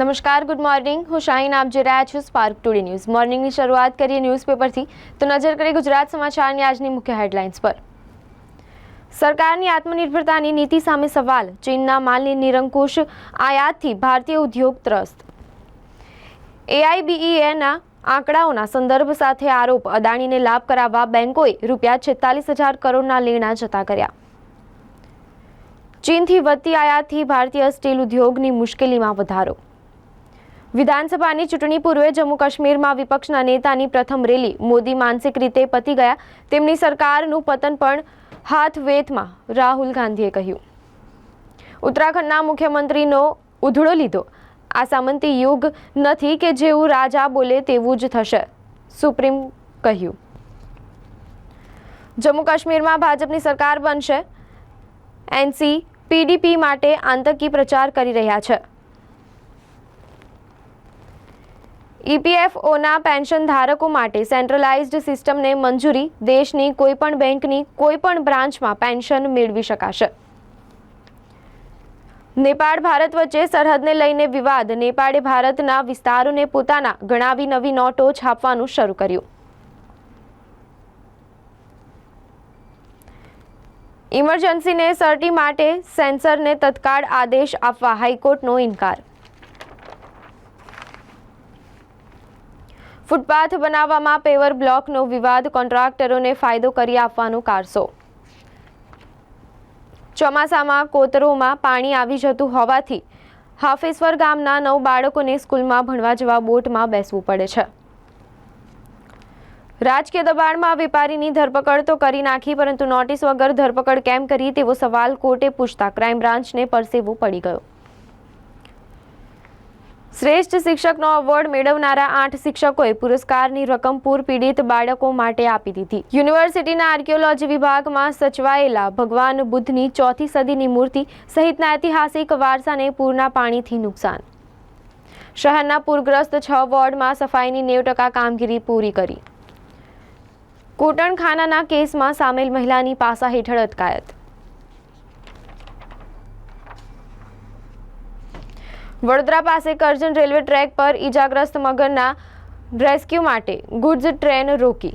નમસ્કાર good morning હું શાહીન આપ જોઈ રહ્યા છું સ્પાર્ક ટુડે ન્યૂઝ મોર્નિંગની શરૂઆત કરીએ ન્યૂઝપેપરથી તો નજર કરીએ ગુજરાત સમાચારની આજની મુખ્ય હેડલાઇન્સ પર. સરકારની આત્મનિર્ભરતાની નીતિ સામે સવાલ. ચીનના માલની નિરંકુશ આયાતથી ભારતીય ઉદ્યોગ ત્રસ્ત. એઆઈબીઈએના આંકડાઓના સંદર્ભ સાથે આરોપ. અદાણીને લાભ કરાવવા બેંકોએ રૂપિયા છેતાલીસ હજાર કરોડના લેણા જતા કર્યા. ચીનથી વધતી આયાતથી ભારતીય સ્ટીલ ઉદ્યોગની મુશ્કેલીમાં વધારો. વિધાનસભાની ચૂંટણી પૂર્વે જમ્મુ કાશ્મીરમાં વિપક્ષના નેતાની પ્રથમ રેલી. મોદી માનસિક રીતે પતી ગયા. તેમની સરકારનું પતન પણ હાથ વેતમાં, રાહુલ ગાંધીએ કહ્યું. ઉત્તરાખંડના મુખ્યમંત્રીનો ઉધડો લીધો. આ સામંતી યુગ નથી કે જેવું રાજા બોલે તેવું જ થશે, સુપ્રીમ કહ્યું. જમ્મુ કાશ્મીરમાં ભાજપની સરકાર બનશે. એનસી, પીડીપી માટે આંતકી પ્રચાર કરી રહ્યા છે. ઈપીએફઓના પેન્શન ધારકો માટે સેન્ટ્રલાઇઝ્ડ સિસ્ટમને મંજૂરી, દેશની કોઈપણ બેંકની કોઈપણ બ્રાન્ચમાં પેન્શન મેળવી શકાશે. નેપાળ, ભારત વચ્ચે સરહદને લઈને વિવાદ. નેપાળે ભારતના વિસ્તારોને પોતાના ગણાવી નવી નોટો છાપવાનું શરૂ કર્યું. ઇમરજન્સીને સર્ટી માટે સેન્સરને તત્કાળ આદેશ આપવા હાઈકોર્ટનો ઇનકાર. ફૂટપાથ બનાવવામાં પેવર બ્લોકનો વિવાદ, કોન્ટ્રાક્ટરોને ફાયદો કરી આપવાનો કારસો. ચોમાસામાં કોતરોમાં પાણી આવી જતું હોવાથી હાફેશ્વર ગામના નવ બાળકોને સ્કૂલમાં ભણવા જવા બોટમાં બેસવું પડે છે. રાજકીય દબાણમાં વેપારીની ધરપકડ તો કરી નાખી, પરંતુ નોટિસ વગર ધરપકડ કેમ કરી તેવો સવાલ કોર્ટે પૂછતા ક્રાઇમ બ્રાન્ચને પરસેવો પડી ગયો. શ્રેષ્ઠ શિક્ષકનો એવોર્ડ મેળવનારા આઠ શિક્ષકોએ પુરસ્કારની રકમ પૂર પીડિત બાળકો માટે આપી દીધી. યુનિવર્સિટીના આર્કિયોલોજી વિભાગમાં સચવાયેલા ભગવાન બુદ્ધની ચોથી સદીની મૂર્તિ સહિતના ઐતિહાસિક વારસાને પૂરના પાણીથી નુકસાન. શહેરના પૂરગ્રસ્ત છ વોર્ડમાં સફાઈની નેવ ટકા કામગીરી પૂરી કરી. કોટણખાનાના કેસમાં સામેલ મહિલાની પાસા હેઠળ અટકાયત. વડોદરા પાસે કરજણ રેલવે ટ્રેક પર ઈજાગ્રસ્ત મગરના રેસ્ક્યુ માટે ગુડ્સ ટ્રેન રોકી.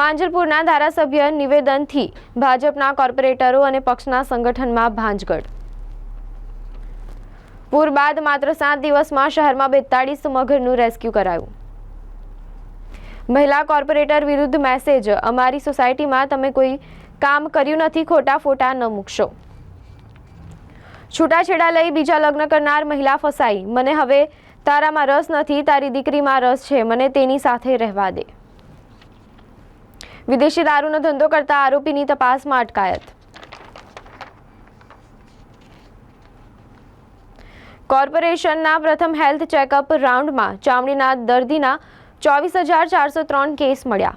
માંજલપુરના ધારાસભ્ય નિવેદનથી ભાજપના કોર્પોરેટરો અને પક્ષના સંગઠનમાં ભાંજગઢ. પૂર બાદ માત્ર સાત દિવસમાં શહેરમાં બેતાળીસ મગરનું રેસ્ક્યુ કરાયું. મહિલા કોર્પોરેટર વિરુદ્ધ મેસેજ, અમારી સોસાયટીમાં તમે કોઈ કામ કર્યું નથી, ખોટા ફોટા ન મૂકશો. છૂટાછેડા લઈ બીજા લગ્ન કરનાર મહિલા ફસાઈ. મને હવે તારામાં રસ નથી, તારી દીકરીમાં રસ છે. મને તેની સાથે રહેવા દે. વિદેશી દારૂનો ધંધો કરતા આરોપીની તપાસમાં અટકાયત. કોર્પોરેશનના પ્રથમ હેલ્થ ચેકઅપ રાઉન્ડમાં ચામડીના દર્દીના ચોવીસ હજાર ચારસો ત્રણ કેસ મળ્યા.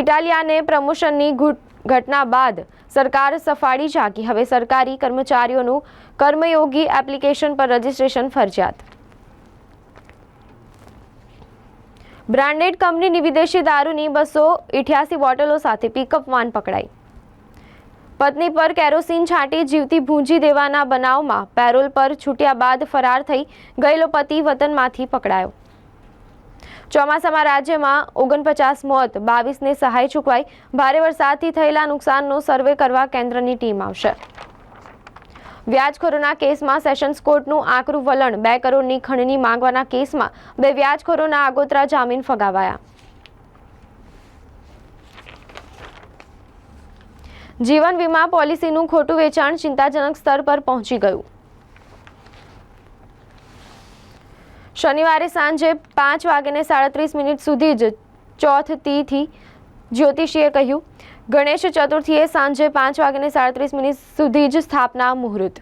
ઇટાલિયાને પ્રમોશનની ઘટના બાદ સરકાર સફાળી ઝાંકી હવે સરકારી કર્મચારીઓનું કર્મયોગી એપ્લિકેશન પર રજીસ્ટ્રેશન ફરજિયાત. બ્રાન્ડેડ કંપનીની વિદેશી દારૂની બસો ઇઠ્યાસી બોટલો સાથે પિકઅપ વાન પકડાઈ. પત્ની પર કેરોસીન છાંટી જીવતી ભૂંજી દેવાના બનાવમાં પેરોલ પર છૂટ્યા બાદ ફરાર થઈ ગયેલો પતિ વતનમાંથી પકડાયો. ચોમાસામાં રાજ્યમાં ઓગણપચાસ મોત, બાવીસને સહાય ચૂકવાઈ, ભારે વરસાદથી થયેલા નુકસાનનો સર્વે કરવા કેન્દ્રની ટીમ આવશે. વ્યાજખોરોના કેસમાં સેશન્સ કોર્ટનું આકરું વલણ, બે કરોડની ખંડની માંગવાના કેસમાં બે વ્યાજખોરોના આગોતરા જામીન ફગાવાયા. જીવન વીમા પોલિસીનું ખોટું વેચાણ ચિંતાજનક સ્તર પર પહોંચી ગયું. શનિવારે સાંજે પાંચ વાગ્યાને સાડત્રીસ મિનિટ સુધી જ ચોથ તીથી જ્યોતિષીએ કહ્યું, ગણેશ ચતુર્થીએ સાંજે પાંચ વાગ્યાને સાડત્રીસ મિનિટ સુધી જ સ્થાપના મુહૂર્ત.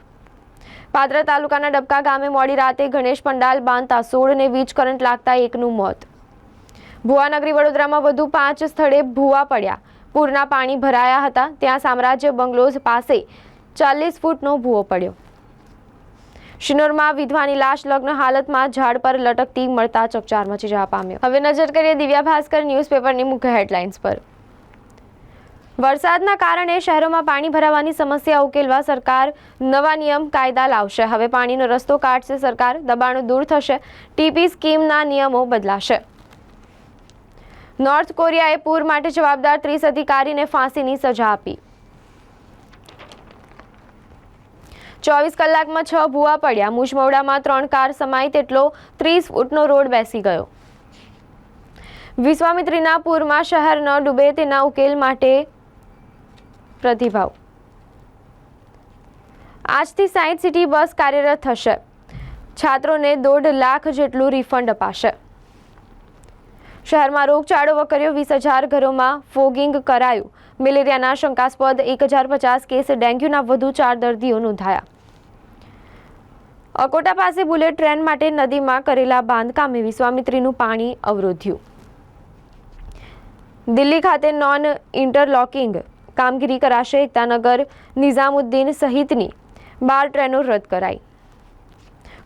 પાદરા તાલુકાના ડબકા ગામે મોડી રાતે ગણેશ પંડાલ બાંધતા સોળને વીજ કરંટ લાગતા એકનું મોત. ભુવાનગરી વડોદરામાં વધુ પાંચ સ્થળે ભૂવા પડ્યા. પૂરના પાણી ભરાયા હતા. ત્યાં સામ્રાજ્ય બંગલોઝ પાસે ચાલીસ ફૂટનો ભૂવો પડ્યો. શિનોરમાં વિધવાની લાશ લગ્ન હાલતમાં ઝાડ પર લટકતી મળતા ચકચાર મચી જવા પામ્યો. હવે નજર કરીએ દિવ્યા ભાસ્કર ન્યૂઝપેપરની મુખ્ય હેડલાઇન્સ પર. વરસાદના કારણે શહેરોમાં પાણી ભરાવાની સમસ્યા ઉકેલવા સરકાર નવા નિયમ કાયદા લાવશે. હવે પાણીનો રસ્તો કાઢશે સરકાર, દબાણો દૂર થશે, ટીપી સ્કીમના નિયમો બદલાશે. નોર્થ કોરિયાએ પૂર માટે જવાબદાર ત્રીસ અધિકારીને ફાંસીની સજા આપી. ચોવીસ કલાકમાં છ ભૂવા પડ્યા. મુજમવડામાં ત્રણ કાર સમાય તેટલો ત્રીસ ફૂટનો રોડ બેસી ગયો. વિશ્વામિત્રીના પૂરમાં શહેર ન ડૂબે તેના ઉકેલ માટે પ્રતિભાવ. આજથી સાયન્સ સિટી બસ કાર્યરત થશે. છાત્રોને દોઢ લાખ જેટલું રિફંડ અપાશે. શહેરમાં રોગચાળો વકર્યો, વીસ હજાર ઘરોમાં ફોગિંગ કરાયું. મેલેરિયાના શંકાસ્પદ એક હજાર પચાસ કેસ ડેન્ગ્યુના વધુ ચાર દર્દીઓ નોંધાયા. અકોટા પાસે બુલેટ ટ્રેન માટે નદીમાં કરેલા બાંધકામે વિશ્વામિત્રીનું પાણી અવરોધ્યું. દિલ્હી ખાતે નોન ઇન્ટરલોકિંગ કામગીરી કરાશે એકતાનગર નિઝામુદ્દીન સહિતની બાર ટ્રેનો રદ કરાઈ.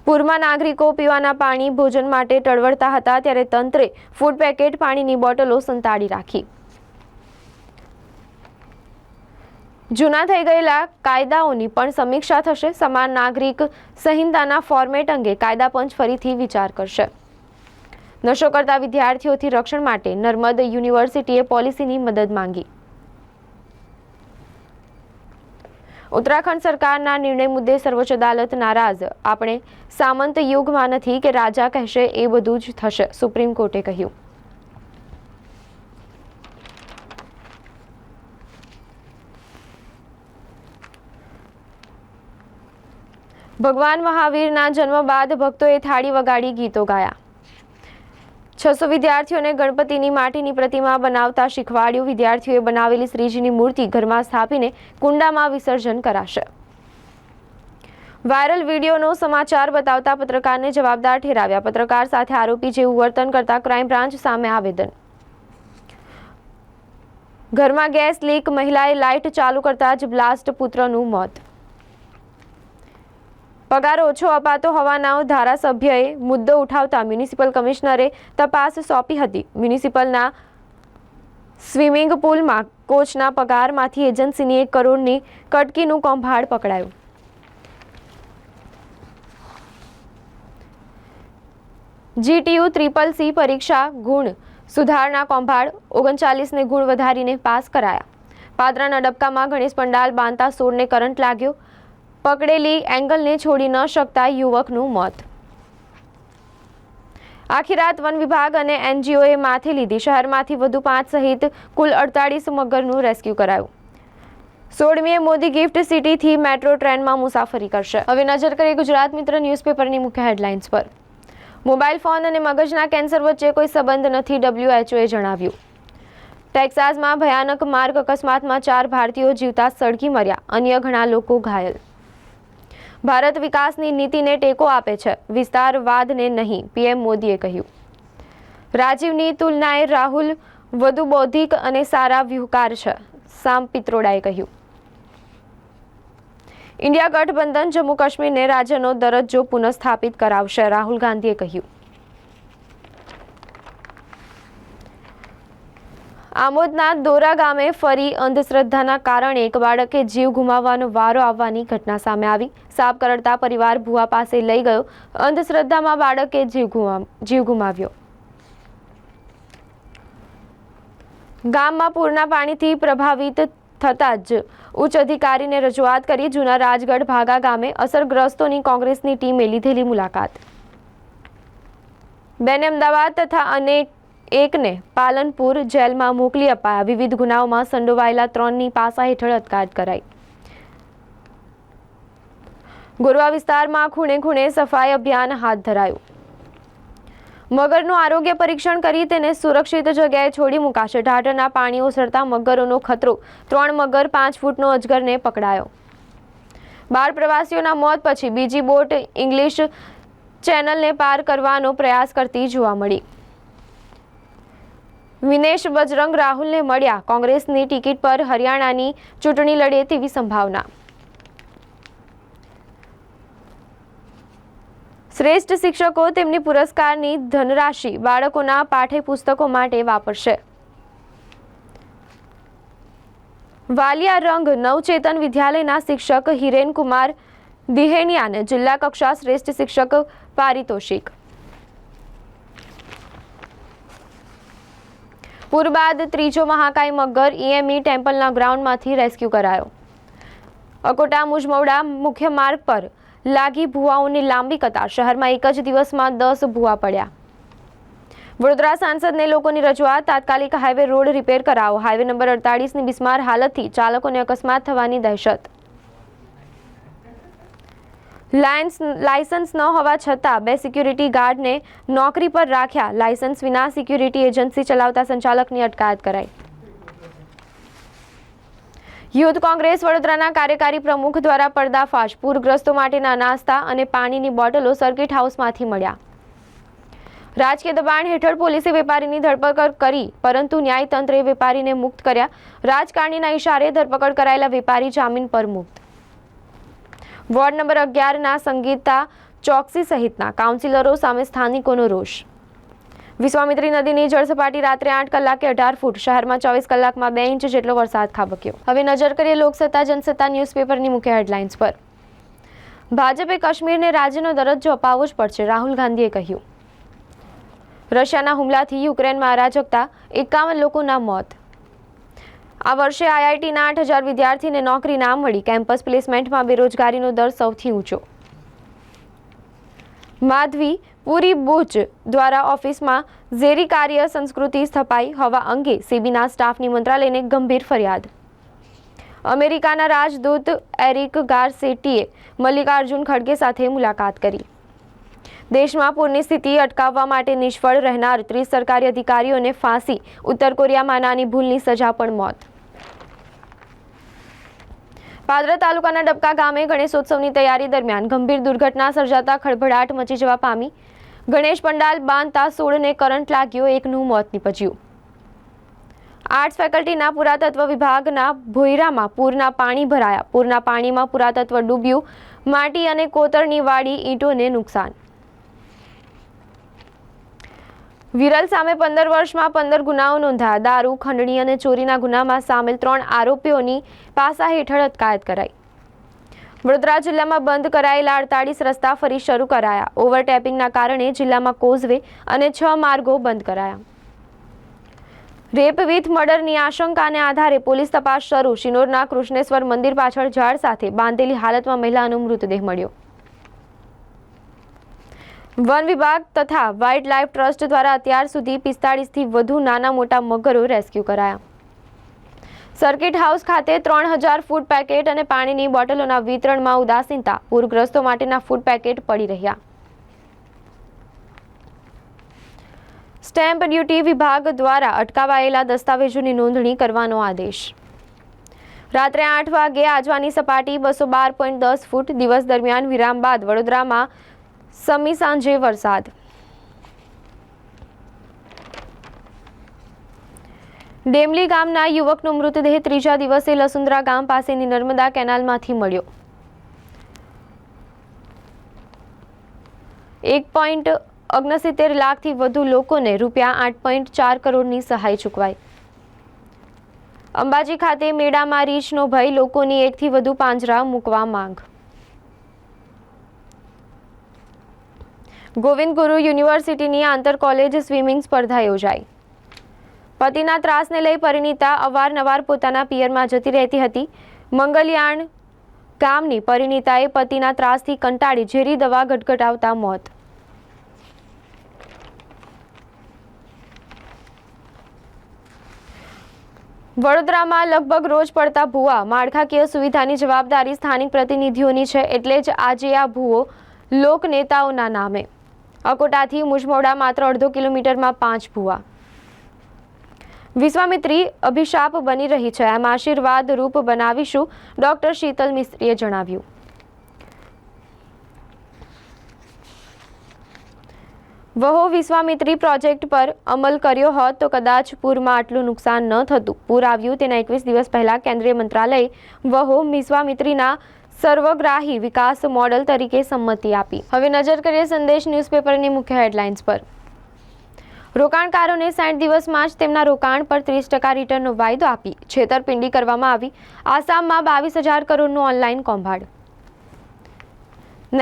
પૂરમાં નાગરિકો પીવાના પાણી ભોજન માટે ટળવળતા હતા ત્યારે તંત્રે ફૂડ પેકેટ પાણીની બોટલો સંતાડી રાખી. જૂના થઈ ગયેલા કાયદાઓની પણ સમીક્ષા થશે. સમાન નાગરિક સંહિતાના ફોર્મેટ અંગે કાયદા પંચ ફરીથી વિચાર કરશે. નશો કરતા વિદ્યાર્થીઓથી રક્ષણ માટે નર્મદ યુનિવર્સિટીએ પોલિસીની મદદ માંગી. ઉત્તરાખંડ સરકારના નિર્ણય મુદ્દે સર્વોચ્ચ અદાલત નારાજ. આપણે સામંત યુગમાં નથી કે રાજા કહેશે એ બધું જ થશે, સુપ્રીમ કોર્ટે કહ્યું. ભગવાન મહાવીરના જન્મ બાદ ભક્તોએ થાળી વગાડી ગીતો ગાયા. છસો વિદ્યાર્થીઓને ગણપતિની માટીની પ્રતિમા બનાવતા શીખવાડ્યું. વિદ્યાર્થીઓએ બનાવેલી શ્રીજીની મૂર્તિ ઘરમાં સ્થાપીને કુંડામાં વિસર્જન કરાશે. વાયરલ વિડીયોનો સમાચાર બતાવતા પત્રકારને જવાબદાર ઠેરાવ્યા. પત્રકાર સાથે આરોપી જેવું વર્તન કરતા ક્રાઇમ બ્રાન્ચ સામે આવેદન. ઘરમાં ગેસ લીક, મહિલાએ લાઇટ ચાલુ કરતા જ બ્લાસ્ટ પુત્રનું મોત. પગાર ઓછો અપાતો હોવાના ધારાસભ્યએ મુદ્દો ઉઠાવતા મ્યુનિસિપલ કમિશનરે તપાસ સોંપી હતી. મ્યુનિસિપલના સ્વિમિંગ પુલમાં કોચના પગારમાંથી એજન્સીની એક કરોડની કટકીનું કૌભાંડ પકડાયું. જીટીયુ ત્રિપલ સી પરીક્ષા ગુણ સુધારણા કૌભાંડ ઓગણચાલીસને ગુણ વધારીને પાસ કરાયા. પાદરાના ડબકામાં ગણેશ પંડાલ બાંધતા સોળને કરંટ લાગ્યો. પકડેલી એંગલને છોડી ન શકતા યુવકનું મોત. આખી રાત વન વિભાગ અને એનજીઓએ માથે લીધી. શહેરમાંથી વધુ પાંચ સહિત કુલ અડતાળીસ મગરનું રેસ્ક્યુ કરાયું. સોળમીએ મોદી ગિફ્ટ સિટીથી મેટ્રો ટ્રેનમાં મુસાફરી કરશે. હવે નજર કરીએ ગુજરાત મિત્ર ન્યૂઝપેપરની મુખ્ય હેડલાઇન્સ પર. મોબાઈલ ફોન અને મગજના કેન્સર વચ્ચે કોઈ સંબંધ નથી, ડબ્લ્યુએચઓએ જણાવ્યું. ટેક્સાસમાં ભયાનક માર્ગ અકસ્માતમાં ચાર ભારતીયો જીવતા સળગી મર્યા. અન્ય ઘણા લોકો ઘાયલ. ભારત વિકાસની નીતિને ટેકો આપે છે. વિસ્તારવાદને નહીં, પીએમ મોદીએ કહ્યું. રાજીવની તુલનાએ રાહુલ વધુ બૌદ્ધિક અને સારા વ્યૂહકાર છે, સામ પિત્રોડાએ કહ્યું. ઇન્ડિયા ગઠબંધન જમ્મુ કાશ્મીરને રાજ્યનો દરજ્જો પુનઃસ્થાપિત કરાવશે, રાહુલ ગાંધીએ કહ્યું. આમોદના દોરા ગામે ફરી અંધશ્રદ્ધાના કારણે એક બાળકે જીવ ગુમાવવાનો વારો આવવાની ઘટના સામે આવી. સાપ કરડતા પરિવાર ભુવા પાસે લઈ ગયો. અંધશ્રદ્ધામાં બાળકે જીવ જીવ ગુમાવ્યો. ગામમાં પૂરના પાણીથી પ્રભાવિત થતાં જ ઉચ્ચ અધિકારીને રજૂઆત કરી જૂના રાજગઢ ભાગા ગામે અસરગ્રસ્તોની કોંગ્રેસની ટીમે લીધેલી મુલાકાત. બેને અમદાવાદ તથા અનેક એકને પાલનપુર જેલમાં મોકલી અપાયા. વિવિધ ગુનાઓમાં સંડોવાયેલા ત્રણની પાસા હેઠળ અટકાયત કરાઈ. ગોરવા વિસ્તારમાં ખૂણે ખૂણે સફાઈ અભિયાન હાથ ધરાયું. મગરનું આરોગ્ય પરીક્ષણ કરી તેને સુરક્ષિત જગ્યાએ છોડી મુકાશે. ઢાઢરના પાણી ઓસરતા મગરોનો ખતરો. ત્રણ મગર, પાંચ ફૂટનો અજગરને પકડાયો. બાર પ્રવાસીઓના મોત પછી બીજી બોટ ઇંગ્લિશ ચેનલને પાર કરવાનો પ્રયાસ કરતી જોવા મળી. વિનેશ બજરંગ રાહુલને મળ્યા. કોંગ્રેસની ટિકિટ પર હરિયાણાની ચૂંટણી લડે તેવી સંભાવના. શ્રેષ્ઠ શિક્ષકો તેમની પુરસ્કારની ધનરાશિ બાળકોના પાઠ્યપુસ્તકો માટે વાપરશે. વાલિયા રંગ નવચેતન વિદ્યાલયના શિક્ષક હિરેન કુમાર જિલ્લા કક્ષા શ્રેષ્ઠ શિક્ષક પારિતોષિક પૂર બાદ ત્રીજો મહાકાય મગર ઈએમઈ ટેમ્પલના ગ્રાઉન્ડમાંથી રેસ્ક્યુ કરાયો. અકોટા મુજમવડા મુખ્ય માર્ગ પર લાગી ભુવાઓની લાંબી કતાર. શહેરમાં એક જ દિવસમાં દસ ભુવા પડ્યા. વડોદરા સાંસદને લોકોની રજૂઆત, તાત્કાલિક હાઈવે રોડ રિપેર કરાવો. હાઈવે નંબર અડતાળીસની બિસ્માર હાલતથી ચાલકોને અકસ્માત થવાની દહેશત. લાયન્સ લાયસન્સ ન હોવા છતાં બે સિક્યુરિટી ગાર્ડને નોકરી પર રાખ્યા. લાયસન્સ વિના સિક્યુરિટી એજન્સી ચલાવતા સંચાલકની અટકાયત કરાઈ. યુથ કોંગ્રેસ વડોદરાના કાર્યકારી પ્રમુખ દ્વારા પર્દાફાશ. પૂરગ્રસ્તો માટેના નાસ્તા અને પાણીની બોટલો સર્કિટ હાઉસમાંથી મળ્યા. રાજકીય દબાણ હેઠળ પોલીસે વેપારીની ધરપકડ કરી, પરંતુ ન્યાયતંત્રે વેપારીને મુક્ત કર્યા. રાજકારણીના ઇશારે ધરપકડ કરાયેલા વેપારી જામીન પર મુક્ત. વોર્ડ નંબર અગિયારના સંગીતા ચોકસી સહિતના કાઉન્સિલરો સામે સ્થાનિકોનો રોષ. વિશ્વામિત્રી નદીની જળસપાટી રાત્રે આઠ કલાકે અઢાર ફૂટ, શહેરમાં ચોવીસ કલાકમાં બે ઇંચ જેટલો વરસાદ ખાબક્યો. હવે નજર કરીએ લોકસત્તા, જનસત્તા ન્યૂઝપેપરની મુખ્ય હેડલાઇન્સ પર. ભાજપે કાશ્મીરને રાજ્યનો દરજ્જો અપાવવો જ પડશે, રાહુલ ગાંધીએ કહ્યું. રશિયાના હુમલાથી યુક્રેનમાં અરાજકતા, એકાવન લોકોના મોત. આ વર્ષે આઈઆઈટીના આઠ હજાર વિદ્યાર્થીને નોકરી ના મળી. કેમ્પસ પ્લેસમેન્ટમાં બેરોજગારીનો દર સૌથી ઊંચો. માધવી પુરી બુચ દ્વારા ઓફિસમાં ઝેરી કાર્ય સંસ્કૃતિ સ્થપાઈ હોવા અંગે સીબીના સ્ટાફની મંત્રાલયને ગંભીર ફરિયાદ. અમેરિકાના રાજદૂત એરિક ગારસેટીએ મલ્લિકાર્જુન ખડગે સાથે મુલાકાત કરી. દેશમાં પૂરની સ્થિતિ અટકાવવા માટે નિષ્ફળ રહેનાર ત્રીસ સરકારી અધિકારીઓને ફાંસી, ઉત્તર કોરિયામાં નાની ભૂલની સજા પણ મોત. પાદરા તાલુકાના ડબકા ગામે ગણેશોત્સવની તૈયારી દરમિયાન ગંભીર દુર્ઘટના સર્જાતા ખળભળાટ મચી જવા પામી. ગણેશ પંડાલ બાંધતા સોળને કરંટ લાગ્યો, એકનું મોત નીપજ્યું. આર્ટ્સ ફેકલ્ટીના પુરાતત્વ વિભાગના ભોયરામાં પૂરના પાણી ભરાયા. પૂરના પાણીમાં પુરાતત્વ ડૂબ્યું. માટી અને કોતરની વાડી ઈંટોને નુકસાન. વિરલ સામે પંદર વર્ષમાં પંદર ગુનાઓ નોંધાયા. દારૂ, ખંડણી અને ચોરીના ગુનામાં સામેલ ત્રણ આરોપીઓની પાસા હેઠળ અટકાયત કરાઈ. વડોદરા જિલ્લામાં બંધ કરાયેલા અડતાળીસ રસ્તા ફરી શરૂ કરાયા. ઓવરટેપિંગના કારણે જિલ્લામાં કોઝવે અને છ માર્ગો બંધ કરાયા. રેપ વિથ મર્ડરની આશંકાને આધારે પોલીસ તપાસ શરૂ. શિનોરના કૃષ્ણેશ્વર મંદિર પાછળ ઝાડ સાથે બાંધેલી હાલતમાં મહિલાનો મૃતદેહ મળ્યો. વન વિભાગ તથા વાઇલ્ડ લાઇફ ટ્રસ્ટ દ્વારા અત્યાર સુધી પિસ્તાળીસથી વધુ નાના મોટા મગરો રેસ્ક્યુ કરાયા. સર્કિટ હાઉસ ખાતે ત્રણ હજાર ફૂડ પેકેટ અને પાણીની બોટલોના વિતરણમાં ઉદાસીનતા પૂરગ્રસ્તો માટેના ફૂડ પેકેટ પડી રહ્યા. સ્ટેમ્પ ડ્યુટી વિભાગ દ્વારા અટકાવાયેલા દસ્તાવેજોની નોંધણી કરવાનો આદેશ. રાત્રે આઠ વાગે આજવાની સપાટી બસો બાર પોઈન્ટ દસ ફૂટ દિવસ દરમિયાન વિરામ બાદ વડોદરામાં સમી સાંજે વરસાદ. ડેમલી ગામના યુવકનો મૃતદેહ ત્રીજા દિવસે લસુંદરા ગામ પાસેની નર્મદા કેનાલમાંથી મળ્યો. એક પોઈન્ટ ઓગણસિત્તેર લાખથી વધુ લોકોને રૂપિયા આઠ પોઈન્ટ ચાર કરોડની સહાય ચૂકવાઈ. અંબાજી ખાતે મેળામાં રીંછનો ભય લોકોની એકથી વધુ પાંજરા મૂકવા માંગ. ગોવિંદ ગુરુ યુનિવર્સિટીની આંતર કોલેજ સ્વિમિંગ સ્પર્ધા યોજાઈ. પતિના ત્રાસને લઈ પરિણીતા અવારનવાર પોતાના પિયરમાં જતી રહેતી હતી. મંગલયાણ ગામની પરિણીતાએ પતિના ત્રાસથી કંટાળી ઝેરી દવા ગટગટાવતા મોત. વડોદરામાં લગભગ રોજ પડતા ભૂવા માળખાકીય સુવિધાની જવાબદારી સ્થાનિક પ્રતિનિધિઓની છે, એટલે જ આજે આ ભૂવો લોક નેતાઓના નામે. અકોટાથી મુજમોડા માત્ર અડધો કિલોમીટરમાં પાંચ ભૂવા. વિશ્વામિત્રી અભિશાપ બની રહી છે. એમ આશીર્વાદ રૂપ બનાવીશું, ડોક્ટર શીતલ મિસ્ત્રીએ જણાવ્યું. વહો વિશ્વામિત્રી, પ્રોજેક્ટ પર અમલ કર્યો હોત તો કદાચ પૂરમાં આટલું નુકસાન ન થતું. પૂર આવ્યું તેના એકવીસ દિવસ પહેલા કેન્દ્રીય મંત્રાલયે વહો વિશ્વામિત્રીના સર્વગ્રાહી વિકાસ મોડલ તરીકે સંમતિ આપી. હવે નજર કરીએ સંદેશ ન્યૂઝપેપરની મુખ્ય હેડલાઇન્સ પર. રોકાણકારોને સાઠ દિવસમાં જ તેમના રોકાણ પર ત્રીસ ટકા રિટર્નનો વાયદો આપી. છેતરપિંડી કરવામાં આવી. આસામમાં બાવીસ હજાર કરોડનું ઓનલાઈન કૌભાંડ.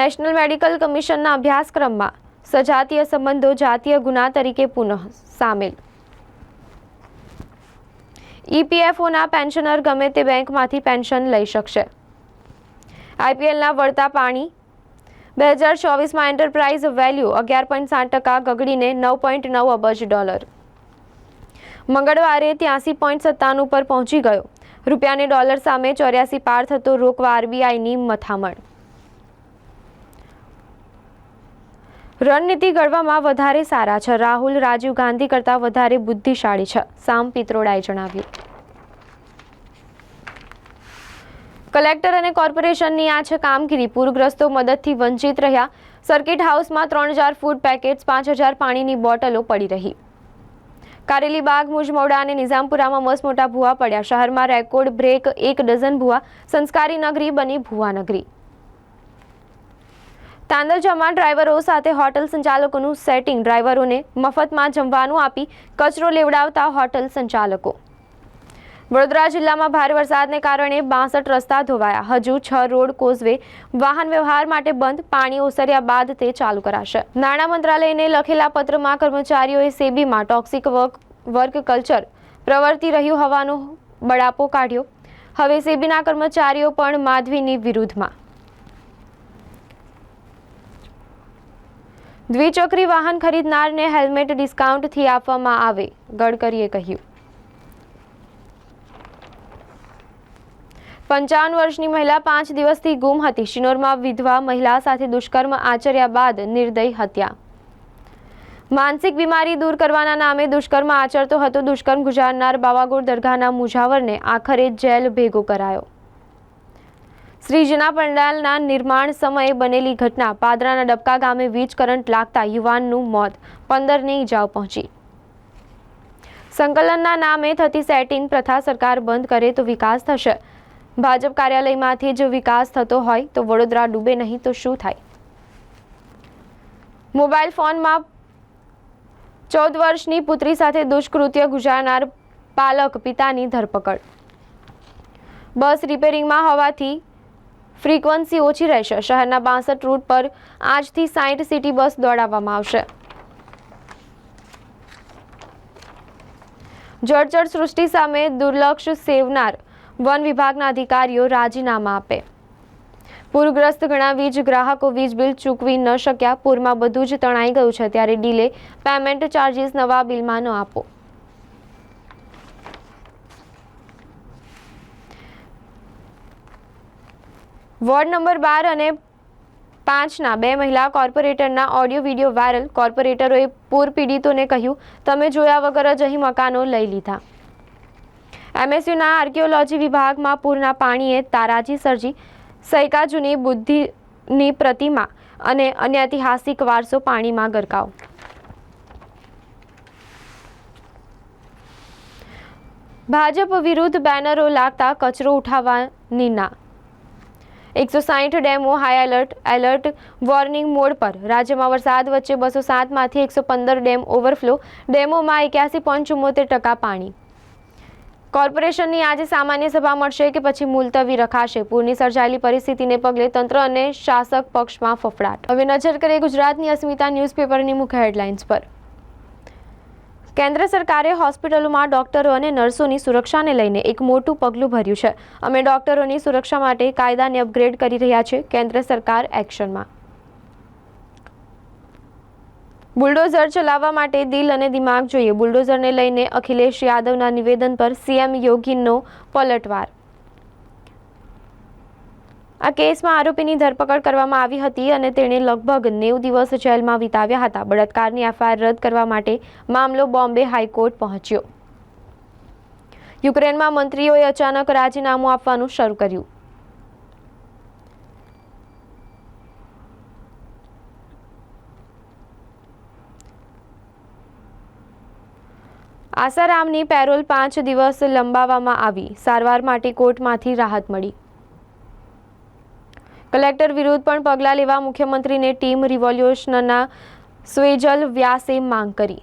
નેશનલ મેડિકલ કમિશનના અભ્યાસક્રમમાં સજાતીય સંબંધો જાતીય ગુના તરીકે પુનઃ સામેલ. ઈપીએફઓના પેન્શનર ગમે તે બેંકમાંથી પેન્શન લઈ શકશે. આઈપીએલના વળતા પાણી. બે હજાર ચોવીસમાં એન્ટરપ્રાઇઝ વેલ્યુ અગિયાર પોઈન્ટ સાત ટકા ગગડીને નવ પોઈન્ટ નવ અબજ ડોલર. મંગળવારે ત્યાંસી પોઈન્ટ સત્તાણું પર પહોંચી ગયો. રૂપિયાને ડોલર સામે ચોર્યાસી પાર થતો રોકવા આરબીઆઈની મથામણ. રણનીતિ ઘડવામાં વધારે સારા છે. રાહુલ, રાજીવ ગાંધી કરતાં વધારે બુદ્ધિશાળી છે, સામ પિત્રોડાએ જણાવ્યું. કલેક્ટર અને કોર્પોરેશનની આ છે કામગીરી પૂરગ્રસ્તો મદદથી વંચિત રહ્યા. સર્કિટ હાઉસમાં ત્રણ હજાર ફૂડ પેકેટ્સ, પાંચ હજાર પાણીની બોટલો પડી રહી. કારેલી બાગ મુજમોડા અને નિઝામપુરામાં મસમોટા ભૂવા પડ્યા. શહેરમાં રેકોર્ડ બ્રેક, એક ડઝન ભૂવા. સંસ્કારી નગરી બની ભૂવા નગરી. તાંદલજામાં ડ્રાઈવરો સાથે હોટલ સંચાલકોનું સેટિંગ. ડ્રાઈવરોને મફતમાં જમવાનું આપી કચરો લેવડાવતા હોટલ સંચાલકો. વડોદરા જિલ્લામાં ભારે વરસાદને કારણે બાસઠ રસ્તા ધોવાયા. હજુ છ રોડ કોઝવે વાહન વ્યવહાર માટે બંધ, પાણી ઓસર્યા બાદ તે ચાલુ કરાશે. નાણાં મંત્રાલયને લખેલા પત્રમાં કર્મચારીઓએ સેબીમાં ટોક્સિક વર્ક વર્ક કલ્ચર પ્રવર્તી રહ્યું હોવાનો બળાપો કાઢ્યો. હવે સેબીના કર્મચારીઓ પણ માધવીની વિરુદ્ધમાં. દ્વિચક્રી વાહન ખરીદનારને હેલ્મેટ ડિસ્કાઉન્ટથી આપવામાં આવે, ગડકરીએ કહ્યું. પંચાવન વર્ષની મહિલા પાંચ દિવસથી ગુમ હતી. શિનોરમાં વિધવા મહિલા સાથે દુષ્કર્મ આચર્યા બાદ નિર્દય હત્યા. માનસિક બીમારી દૂર કરવાના નામે દુષ્કર્મ આચરતો હતો. દુષ્કર્મ ગુજારનાર બાવાગોળ દરગાહના મુજાવરને આખરે જેલ ભેગો કરાયો. શ્રીજીના પંડાલના નિર્માણ સમયે બનેલી ઘટના પાદરાના ડબકા ગામે વીજ કરંટ લાગતા યુવાનનું મોત પંદરને ઇજાઓ પહોંચી. સંકલનના નામે થતી સેટિંગ પ્રથા સરકાર બંધ કરે તો વિકાસ થશે. ભાજપ કાર્યાલયમાંથી જો વિકાસ થતો હોય તો વડોદરા ડૂબે નહીં તો શું થાય? મોબાઈલ ફોનમાં ચૌદ વર્ષની પુત્રી સાથે દુષ્કૃત્ય ગુજારનાર પાલક પિતાની ધરપકડ. બસ રિપેરિંગમાં હોવાથી ફ્રીક્વન્સી ઓછી રહેશે. શહેરના બાસઠ રૂટ પર આજથી સાઠ સિટી બસ દોડાવવામાં આવશે. જળચર સૃષ્ટિ સામે દુર્લક્ષ સેવનાર વન વિભાગના અધિકારીઓ રાજીનામા આપે. પૂરગ્રસ્ત ઘણા વીજ ગ્રાહકો વીજ બિલ ચૂકવી ન શક્યા. પૂરમાં બધું જ તણાઈ ગયું છે. ત્યારે ડીલે પેમેન્ટ ચાર્જિસ નવા બિલમાં ન આપો. વોર્ડ નંબર બાર અને પાંચના બે મહિલા કોર્પોરેટરના ઓડિયો વીડિયો વાયરલ. કોર્પોરેટરોએ પૂર પીડિતોને કહ્યું, તમે જોયા વગર જ અહીં મકાનો લઈ લીધા. એમએસયુના આર્કિયોલોજી વિભાગમાં પૂરના પાણીએ તારાજી સર્જી સૈકા જૂની બુદ્ધિની પ્રતિમા અને અન્ય ઐતિહાસિક વારસો પાણીમાં ગરકાવ. ભાજપ વિરુદ્ધ બેનરો લાગતા કચરો ઉઠાવવાની ના. એકસો સાહીઠ demo high alert alert warning mode પર. રાજ્યમાં વરસાદ વચ્ચે બસો સાતમાંથી એકસો પંદર ડેમ ઓવરફ્લો. ડેમોમાં એક્યાસી પોઈન્ટ ચુમ્મોતેર ટકા પાણી. કોર્પોરેશનની આજે સામાન્ય સભા મળશે કે પછી મુલતવી રખાશે. પૂરની સર્જાયેલી પરિસ્થિતિને પગલે તંત્ર અને શાસક પક્ષમાં ફફડાટ. હવે નજર કરીએ ગુજરાતની અસ્મિતા ન્યૂઝપેપરની મુખ્ય હેડલાઇન્સ પર. કેન્દ્ર સરકારે હોસ્પિટલોમાં ડોક્ટરો અને નર્સોની સુરક્ષાને લઈને એક મોટું પગલું ભર્યું છે. અમે ડોક્ટરોની સુરક્ષા માટે કાયદાને અપગ્રેડ કરી રહ્યા છે કેન્દ્ર સરકાર એક્શનમાં. બુલડોઝર ચલાવવા માટે દિલ અને દિમાગ જોઈએ. બુલડોઝરને લઈને અખિલેશ યાદવના નિવેદન પર સીએમ યોગીનો પલટવાર. આ કેસમાં આરોપીની ધરપકડ કરવામાં આવી હતી અને તેણે લગભગ નેવ દિવસ જેલમાં વિતાવ્યા હતા. બળાત્કારની એફઆઈઆર રદ કરવા માટે મામલો બોમ્બે હાઈકોર્ટ પહોંચ્યો. યુક્રેનમાં મંત્રીઓએ અચાનક રાજીનામું આપવાનું શરૂ કર્યું. આસારામની પેરોલ પાંચ દિવસ લંબાવવામાં આવી. સારવાર માટે કોર્ટમાંથી રાહત મળી. કલેક્ટર વિરુદ્ધ પણ પગલાં લેવા મુખ્યમંત્રીને ટીમ રિવોલ્યુશનના સ્વેજલ વ્યાસે માંગ કરી.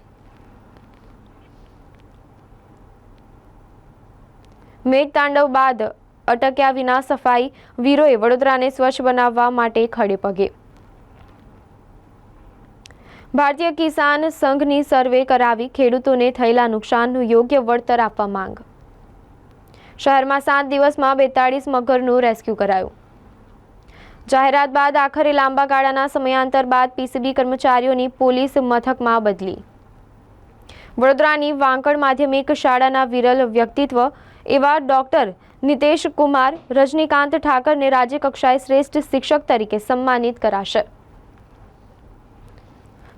મેઘ તાંડવ બાદ અટક્યા વિના સફાઈ, વીરોએ વડોદરાને સ્વચ્છ બનાવવા માટે ખડે પગે. ભારતીય કિસાન સંઘની સર્વે કરાવી ખેડૂતોને થયેલા નુકસાનનું યોગ્ય વળતર આપવા માંગ. શહેરમાં સાત દિવસમાં બેતાળીસ મગરનું રેસ્ક્યુ કરાયું. જાહેરાત બાદ આખરે લાંબા ગાળાના સમયાંતર બાદ પીસીબી કર્મચારીઓની પોલીસ મથકમાં બદલી. વડોદરાની વાંકડ માધ્યમિક શાળાના વિરલ વ્યક્તિત્વ એવા ડોક્ટર નિતેશ કુમાર રજનીકાંત ઠાકરને રાજ્યકક્ષાએ શ્રેષ્ઠ શિક્ષક તરીકે સન્માનિત કરાશે.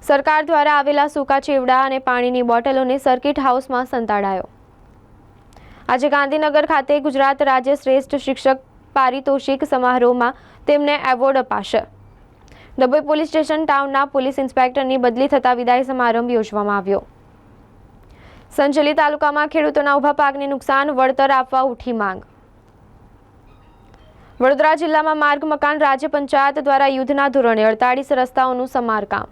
સરકાર દ્વારા આવેલા સૂકા ચેવડા અને પાણીની બોટલોને સર્કિટ હાઉસમાં સંતાડાયો. આજે ગાંધીનગર ખાતે ગુજરાત રાજ્ય શ્રેષ્ઠ શિક્ષક પારિતોષિક સમારોહમાં તેમને એવોર્ડ અપાશે. ડભોઈ પોલીસ સ્ટેશન ટાઉનના પોલીસ ઇન્સ્પેક્ટરની બદલી થતા વિદાય સમારંભ યોજવામાં આવ્યો. સંજલી તાલુકામાં ખેડૂતોના ઊભા પાકને નુકસાન, વળતર આપવા ઉઠી માંગ. વડોદરા જિલ્લામાં માર્ગ, મકાન, રાજ્ય પંચાયત દ્વારા યુદ્ધના ધોરણે અડતાળીસ રસ્તાઓનું સમારકામ.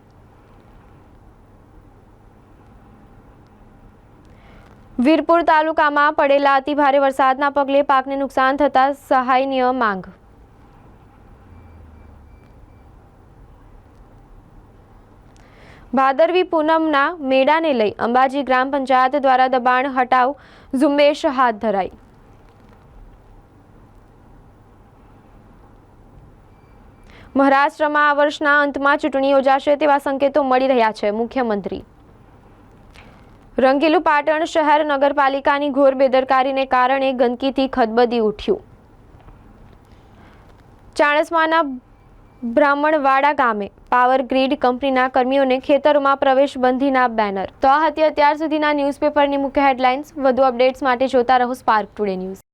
વીરપુર તાલુકામાં પડેલા અતિભારે વરસાદના પગલે પાકને નુકસાન થતા સહાયનીય માંગ. ભાદરવી પૂનમના મેળાને લઈ અંબાજી ગ્રામ પંચાયત દ્વારા દબાણ હટાવ ઝુંબેશ હાથ ધરાઈ. મહારાષ્ટ્રમાં આ વર્ષના અંતમાં ચૂંટણી યોજાશે તેવા સંકેતો મળી રહ્યા છે મુખ્યમંત્રી. રંગીલું પાટણ શહેર નગરપાલિકાની ઘોર બેદરકારીને કારણે ગંદકીથી ખદબદી ઉઠ્યું. ચાણસમાના બ્રાહ્મણવાડા ગામે પાવર ગ્રીડ કંપનીના કર્મીઓને ખેતરોમાં પ્રવેશ બંધીના બેનર. તો આ હતી અત્યાર સુધીના ન્યૂઝપેપરની મુખ્ય હેડલાઇન્સ. વધુ અપડેટ્સ માટે જોતા રહો સ્પાર્ક ટુડે ન્યૂઝ